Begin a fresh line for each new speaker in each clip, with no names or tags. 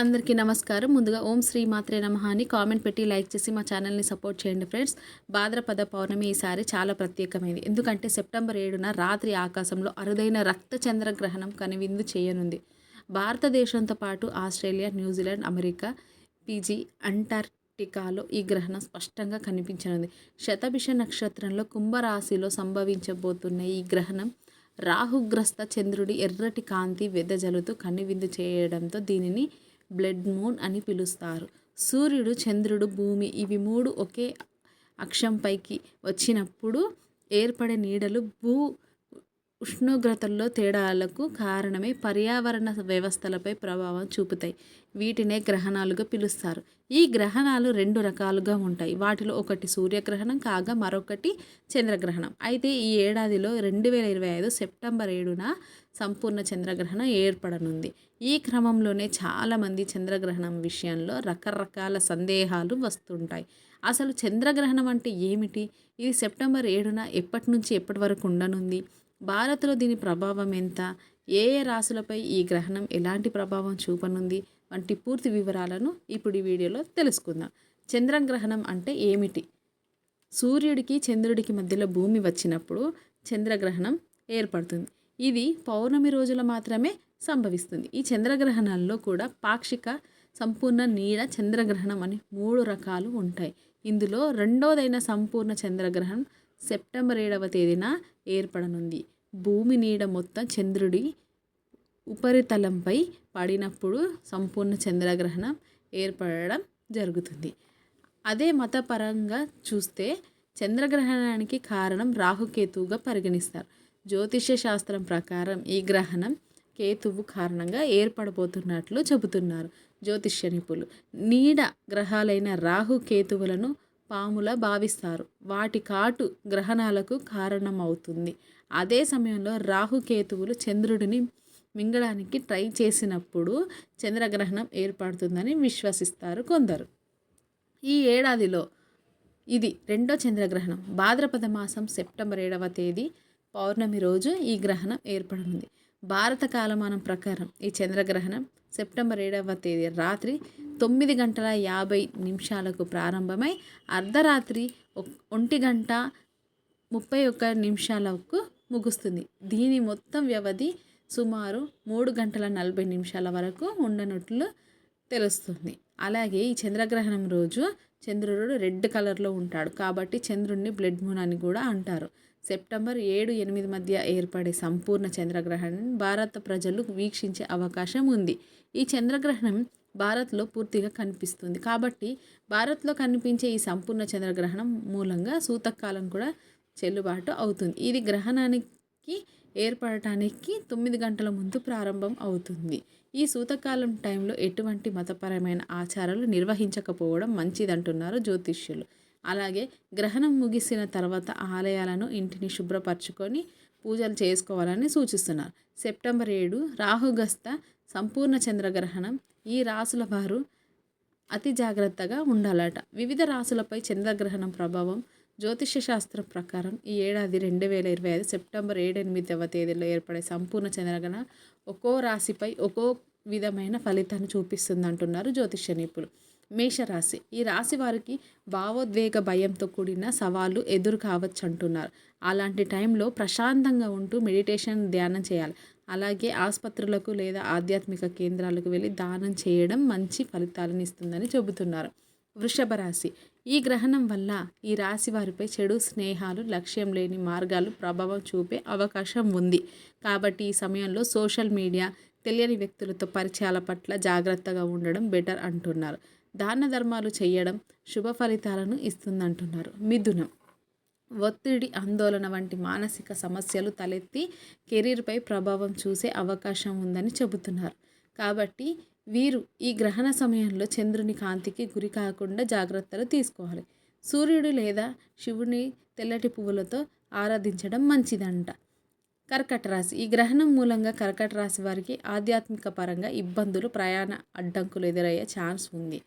అందరికీ నమస్కారం. ముందుగా ఓం శ్రీ మాత్రే నమ అని కామెంట్ పెట్టి లైక్ చేసి మా ఛానల్ని సపోర్ట్ చేయండి ఫ్రెండ్స్. భాద్రపద పౌర్ణమి ఈసారి చాలా ప్రత్యేకమైనది ఎందుకంటే సెప్టెంబర్ ఏడున రాత్రి ఆకాశంలో అరుదైన రక్త చంద్రగ్రహణం కనువిందు చేయనుంది. భారతదేశంతో పాటు Australia New Zealand America Fiji అంటార్క్టికాలో ఈ గ్రహణం స్పష్టంగా కనిపించనుంది. శతభిష నక్షత్రంలో కుంభరాశిలో సంభవించబోతున్న ఈ గ్రహణం రాహుగ్రస్త చంద్రుడి ఎర్రటి కాంతి వెదజల్లుతూ కనువిందు చేయడంతో దీనిని బ్లడ్ మూన్ అని పిలుస్తారు. సూర్యుడు చంద్రుడు భూమి ఇవి మూడు ఒకే అక్షంపైకి వచ్చినప్పుడు ఏర్పడే నీడలు భూ ఉష్ణోగ్రతల్లో తేడాలకు కారణమే పర్యావరణ వ్యవస్థలపై ప్రభావం చూపుతాయి. వీటినే గ్రహణాలుగా పిలుస్తారు. ఈ గ్రహణాలు రెండు రకాలుగా ఉంటాయి. వాటిలో ఒకటి సూర్యగ్రహణం కాగా మరొకటి చంద్రగ్రహణం. అయితే ఈ ఏడాదిలో రెండు వేల ఇరవై ఐదు సెప్టెంబర్ ఏడున సంపూర్ణ చంద్రగ్రహణం ఏర్పడనుంది. ఈ క్రమంలోనే చాలామంది చంద్రగ్రహణం విషయంలో రకరకాల సందేహాలు వస్తుంటాయి. అసలు చంద్రగ్రహణం అంటే ఏమిటి? ఇది సెప్టెంబర్ ఏడున ఎప్పటి నుంచి ఎప్పటి వరకు ఉండనుంది? భారత్లో దీని ప్రభావం ఎంత? ఏ ఏ రాశులపై ఈ గ్రహణం ఎలాంటి ప్రభావం చూపనుంది? వంటి పూర్తి వివరాలను ఇప్పుడు ఈ వీడియోలో తెలుసుకుందాం. చంద్రగ్రహణం అంటే ఏమిటి? సూర్యుడికి చంద్రుడికి మధ్యలో భూమి వచ్చినప్పుడు చంద్రగ్రహణం ఏర్పడుతుంది. ఇది పౌర్ణమి రోజుల మాత్రమే సంభవిస్తుంది. ఈ చంద్రగ్రహణాల్లో కూడా పాక్షిక సంపూర్ణ నీడ చంద్రగ్రహణం అని మూడు రకాలు ఉంటాయి. ఇందులో రెండోదైన సంపూర్ణ చంద్రగ్రహణం సెప్టెంబర్ ఏడవ తేదీన ఏర్పడనుంది. భూమి నీడ మొత్తం చంద్రుడి ఉపరితలంపై పడినప్పుడు సంపూర్ణ చంద్రగ్రహణం ఏర్పడడం జరుగుతుంది. అదే మతపరంగా చూస్తే చంద్రగ్రహణానికి కారణం రాహుకేతువుగా పరిగణిస్తారు. జ్యోతిష్య శాస్త్రం ప్రకారం ఈ గ్రహణం కేతువు కారణంగా ఏర్పడబోతున్నట్లు చెబుతున్నారు జ్యోతిష్య నిపుణులు. నీడ గ్రహాలైన రాహు కేతువులను పాముల భావిస్తారు. వాటి కాటు గ్రహణాలకు కారణమవుతుంది. అదే సమయంలో రాహుకేతువులు చంద్రుడిని మింగడానికి ట్రై చేసినప్పుడు చంద్రగ్రహణం ఏర్పడుతుందని విశ్వసిస్తారు కొందరు. ఈ ఏడాదిలో ఇది రెండో చంద్రగ్రహణం. భాద్రపద మాసం సెప్టెంబర్ ఏడవ తేదీ పౌర్ణమి రోజు ఈ గ్రహణం ఏర్పడనుంది. భారత కాలమానం ప్రకారం ఈ చంద్రగ్రహణం సెప్టెంబర్ ఏడవ తేదీ రాత్రి తొమ్మిది గంటల యాభై నిమిషాలకు ప్రారంభమై అర్ధరాత్రి ఒంటి గంట ముప్పై ఒక్క నిమిషాలకు ముగుస్తుంది. దీని మొత్తం వ్యవధి సుమారు మూడు గంటల నలభై నిమిషాల వరకు ఉండనట్లు తెలుస్తుంది. అలాగే ఈ చంద్రగ్రహణం రోజు చంద్రుడు రెడ్ కలర్లో ఉంటాడు. కాబట్టి చంద్రుడిని బ్లడ్ మూన్ అని కూడా అంటారు. సెప్టెంబర్ ఏడు ఎనిమిది మధ్య ఏర్పడే సంపూర్ణ చంద్రగ్రహణం భారత ప్రజలు వీక్షించే అవకాశం ఉంది. ఈ చంద్రగ్రహణం భారత్లో పూర్తిగా కనిపిస్తుంది. కాబట్టి భారత్లో కనిపించే ఈ సంపూర్ణ చంద్రగ్రహణం మూలంగా సూతకాలం కూడా చెల్లుబాటు అవుతుంది. ఇది గ్రహణానికి ఏర్పడటానికి తొమ్మిది గంటల ముందు ప్రారంభం అవుతుంది. ఈ సూతకాలం టైంలో ఎటువంటి మతపరమైన ఆచారాలు నిర్వహించకపోవడం మంచిదంటున్నారు జ్యోతిష్యులు. అలాగే గ్రహణం ముగిసిన తర్వాత ఆలయాలను ఇంటిని శుభ్రపరచుకొని పూజలు చేసుకోవాలని సూచిస్తున్నారు. సెప్టెంబర్ ఏడు రాహుగస్త సంపూర్ణ చంద్రగ్రహణం ఈ రాసుల వారు అతి జాగ్రత్తగా ఉండాలట. వివిధ రాసులపై చంద్రగ్రహణం ప్రభావం జ్యోతిష శాస్త్రం ప్రకారం ఈ ఏడాది రెండు వేల ఇరవై ఐదు సెప్టెంబర్ ఏడెనిమిదవ తేదీలో ఏర్పడే సంపూర్ణ చంద్రగ్రహణ ఒక్కో రాశిపై ఒక్కో విధమైన ఫలితాన్ని చూపిస్తుంది అంటున్నారు జ్యోతిష నిపుణులు. మేషరాశి ఈ రాశి వారికి భావోద్వేగ భయంతో కూడిన సవాళ్ళు ఎదురు కావచ్చు అంటున్నారు అలాంటి టైంలో ప్రశాంతంగా ఉంటూ మెడిటేషన్ ధ్యానం చేయాలి. అలాగే ఆసుపత్రులకు లేదా ఆధ్యాత్మిక కేంద్రాలకు వెళ్ళి దానం చేయడం మంచి ఫలితాలను ఇస్తుందని చెబుతున్నారు. వృషభ రాశి. ఈ గ్రహణం వల్ల ఈ రాశి వారిపై చెడు స్నేహాలు లక్ష్యం లేని మార్గాలు ప్రభావం చూపే అవకాశం ఉంది. కాబట్టి ఈ సమయంలో సోషల్ మీడియా తెలియని వ్యక్తులతో పరిచయాల పట్ల జాగ్రత్తగా ఉండడం బెటర్ అంటున్నారు. దాన ధర్మాలు చేయడం శుభ ఫలితాలను ఇస్తుందంటున్నారు. మిథునం. ఒత్తిడి ఆందోళన వంటి మానసిక సమస్యలు తలెత్తి కెరీర్పై ప్రభావం చూసే అవకాశం ఉందని చెబుతున్నారు. కాబట్టి వీరు ఈ గ్రహణ సమయంలో చంద్రుని కాంతికి గురి కాకుండా జాగ్రత్తలు తీసుకోవాలి. సూర్యుడు లేదా శివుని తెల్లటి పువ్వులతో ఆరాధించడం మంచిదంట. కర్కట రాశి. ఈ గ్రహణం మూలంగా కర్కట రాశి వారికి ఆధ్యాత్మిక పరంగా ఇబ్బందులు ప్రయాణ అడ్డంకులు ఎదురయ్యే ఛాన్స్ ఉంది.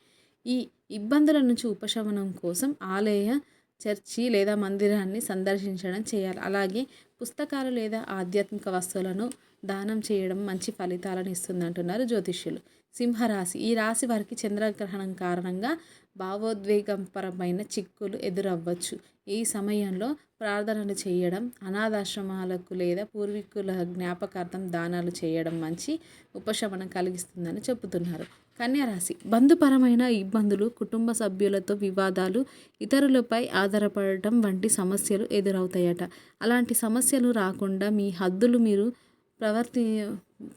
ఈ ఇబ్బందుల నుంచి ఉపశమనం కోసం ఆలయ చర్చి లేదా మందిరాన్ని సందర్శించడం చేయాలి. అలాగే పుస్తకాలు లేదా ఆధ్యాత్మిక వస్తువులను దానం చేయడం మంచి ఫలితాలను ఇస్తుంది అంటున్నారు జ్యోతిష్యులు. సింహరాశి. ఈ రాశి వారికి చంద్రగ్రహణం కారణంగా భావోద్వేగపరమైన చిక్కులు ఎదురవ్వచ్చు. ఈ సమయంలో ప్రార్థనలు చేయడం అనాథాశ్రమాలకు లేదా పూర్వీకుల జ్ఞాపకార్థం దానాలు చేయడం మంచి ఉపశమనం కలిగిస్తుందని చెబుతున్నారు. కన్యారాశి. బంధుపరమైన ఇబ్బందులు కుటుంబ సభ్యులతో వివాదాలు ఇతరులపై ఆధారపడటం వంటి సమస్యలు ఎదురవుతాయట. అలాంటి సమస్యలు రాకుండా మీ హద్దులు మీరు ప్రవర్తి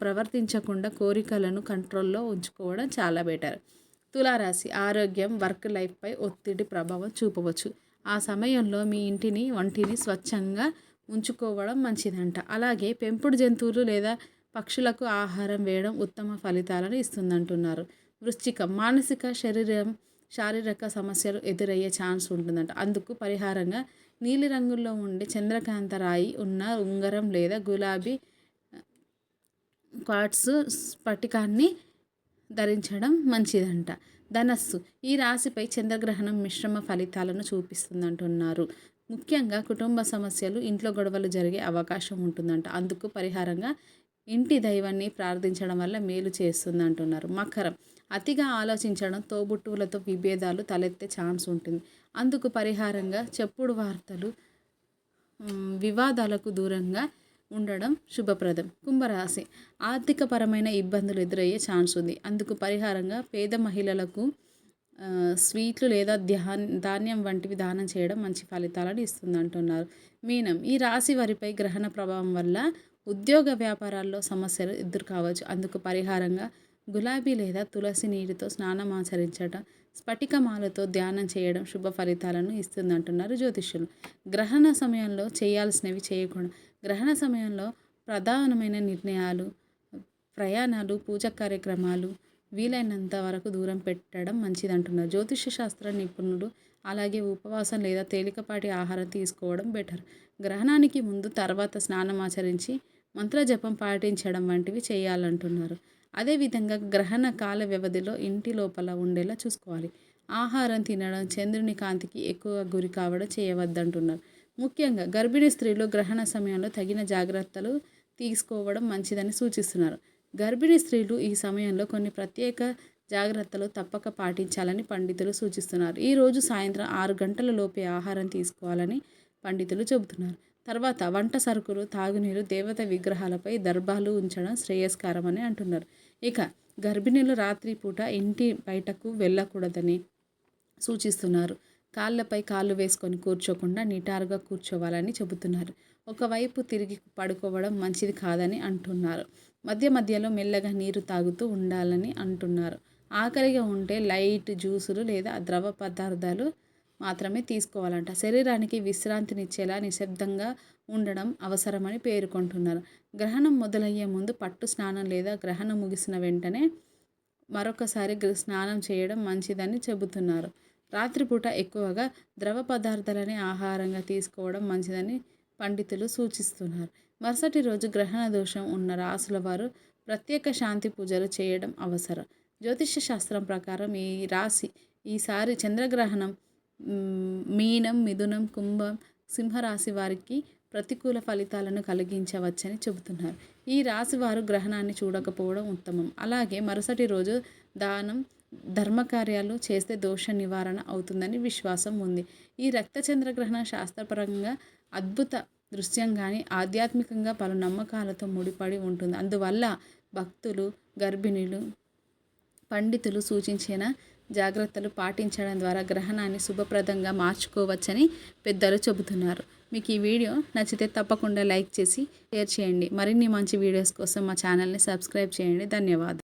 ప్రవర్తించకుండా కోరికలను కంట్రోల్లో ఉంచుకోవడం చాలా బెటర్. తులారాశి. ఆరోగ్యం వర్క్ లైఫ్పై ఒత్తిడి ప్రభావం చూపవచ్చు. ఆ సమయంలో మీ ఇంటిని వంటిని స్వచ్ఛంగా ఉంచుకోవడం మంచిదంట. అలాగే పెంపుడు జంతువులు లేదా పక్షులకు ఆహారం వేయడం ఉత్తమ ఫలితాలను ఇస్తుందంటున్నారు. వృశ్చికం మానసిక శరీరం శారీరక సమస్యలు ఎదురయ్యే ఛాన్స్ ఉంటుందంట. అందుకు పరిహారంగా నీలిరంగుల్లో ఉండే చంద్రకాంత రాయి ఉన్న ఉంగరం లేదా గులాబీ క్వాట్స్ స్ఫటికాన్ని ధరించడం మంచిదంట. ధనస్సు ఈ రాశిపై చంద్రగ్రహణం మిశ్రమ ఫలితాలను చూపిస్తుందంటున్నారు. ముఖ్యంగా కుటుంబ సమస్యలు ఇంట్లో గొడవలు జరిగే అవకాశం ఉంటుందంట. అందుకు పరిహారంగా ఇంటి దైవాన్ని ప్రార్థించడం వల్ల మేలు చేస్తుంది అంటున్నారు. మకరం. అతిగా ఆలోచించడం తోబుట్టువులతో విభేదాలు తలెత్తే ఛాన్స్ ఉంటుంది. అందుకు పరిహారంగా చెప్పుడు వార్తలు వివాదాలకు దూరంగా ఉండడం శుభప్రదం. కుంభరాశి. ఆర్థికపరమైన ఇబ్బందులు ఎదురయ్యే ఛాన్స్ ఉంది. అందుకు పరిహారంగా పేద మహిళలకు స్వీట్లు లేదా ధ్యాన్ ధాన్యం వంటివి దానం చేయడం మంచి ఫలితాలను ఇస్తుంది అంటున్నారు. మీనం. ఈ రాశి వారిపై గ్రహణ ప్రభావం వల్ల ఉద్యోగ వ్యాపారాల్లో సమస్యలు ఎదురు కావచ్చు. అందుకు పరిహారంగా గులాబీ లేదా తులసి నీటితో స్నానం ఆచరించడం స్ఫటికమాలతో ధ్యానం చేయడం శుభ ఫలితాలను ఇస్తుందంటున్నారు జ్యోతిష్యులు. గ్రహణ సమయంలో చేయాల్సినవి చేయకుండా గ్రహణ సమయంలో ప్రధానమైన నిర్ణయాలు ప్రయాణాలు పూజ కార్యక్రమాలు వీలైనంత వరకు దూరం పెట్టడం మంచిదంటున్నారు. జ్యోతిష శాస్త్ర నిపుణులు అలాగే ఉపవాసం లేదా తేలికపాటి ఆహారం తీసుకోవడం బెటర్. గ్రహణానికి ముందు తర్వాత స్నానం ఆచరించి మంత్రజపం పాటించడం వంటివి చేయాలంటున్నారు. అదేవిధంగా గ్రహణ కాల వ్యవధిలో ఇంటి లోపల ఉండేలా చూసుకోవాలి. ఆహారం తినడం చంద్రుని కాంతికి ఎక్కువ గురి కావడం చేయవద్దంటున్నారు. ముఖ్యంగా గర్భిణీ స్త్రీలు గ్రహణ సమయంలో తగిన జాగ్రత్తలు తీసుకోవడం మంచిదని సూచిస్తున్నారు. గర్భిణీ స్త్రీలు ఈ సమయంలో కొన్ని ప్రత్యేక జాగ్రత్తలు తప్పక పాటించాలని పండితులు సూచిస్తున్నారు. ఈరోజు సాయంత్రం ఆరు గంటల లోపే ఆహారం తీసుకోవాలని పండితులు చెబుతున్నారు. తర్వాత వంట సరుకులు తాగునీరు దేవత విగ్రహాలపై దర్భాలు ఉంచడం శ్రేయస్కరమని అంటున్నారు. ఇక గర్భిణీలు రాత్రిపూట ఇంటి బయటకు వెళ్ళకూడదని సూచిస్తున్నారు. కాళ్ళపై కాళ్ళు వేసుకొని కూర్చోకుండా నిటారుగా కూర్చోవాలని చెబుతున్నారు. ఒకవైపు తిరిగి పడుకోవడం మంచిది కాదని అంటున్నారు. మధ్య మధ్యలో మెల్లగా నీరు తాగుతూ ఉండాలని అంటున్నారు. ఆకలిగా ఉంటే లైట్ జ్యూసులు లేదా ద్రవ పదార్థాలు మాత్రమే తీసుకోవాలంట. శరీరానికి విశ్రాంతినిచ్చేలా నిశ్శబ్దంగా ఉండడం అవసరమని పేర్కొంటున్నారు. గ్రహణం మొదలయ్యే ముందు పట్టు స్నానం లేదా గ్రహణం ముగిసిన వెంటనే మరొకసారి స్నానం చేయడం మంచిదని చెబుతున్నారు. రాత్రిపూట ఎక్కువగా ద్రవ పదార్థాలని ఆహారంగా తీసుకోవడం మంచిదని పండితులు సూచిస్తున్నారు. మరుసటి రోజు గ్రహణ దోషం ఉన్న రాసుల వారు ప్రత్యేక శాంతి పూజలు చేయడం అవసరం. జ్యోతిష శాస్త్రం ప్రకారం ఈ రాశి ఈసారి చంద్రగ్రహణం మీనం మిథునం కుంభం సింహరాశి వారికి ప్రతికూల ఫలితాలను కలిగించవచ్చని చెబుతున్నారు. ఈ రాశి వారు గ్రహణాన్ని చూడకపోవడం ఉత్తమం. అలాగే మరుసటి రోజు దానం ధర్మకార్యాలు చేస్తే దోష నివారణ అవుతుందని విశ్వాసం ఉంది. ఈ రక్తచంద్ర గ్రహణ శాస్త్రపరంగా అద్భుత దృశ్యంగాని ఆధ్యాత్మికంగా పలు నమ్మకాలతో ముడిపడి ఉంటుంది. అందువల్ల భక్తులు గర్భిణులు పండితులు సూచించిన జాగ్రత్తలు పాటించడం ద్వారా గ్రహణాన్ని శుభప్రదంగా మార్చుకోవచ్చని పెద్దలు చెబుతున్నారు. మీకు ఈ వీడియో నచ్చితే తప్పకుండా లైక్ చేసి షేర్ చేయండి. మరిన్ని మంచి వీడియోస్ కోసం మా ఛానల్ని సబ్స్క్రైబ్ చేయండి. ధన్యవాదాలు.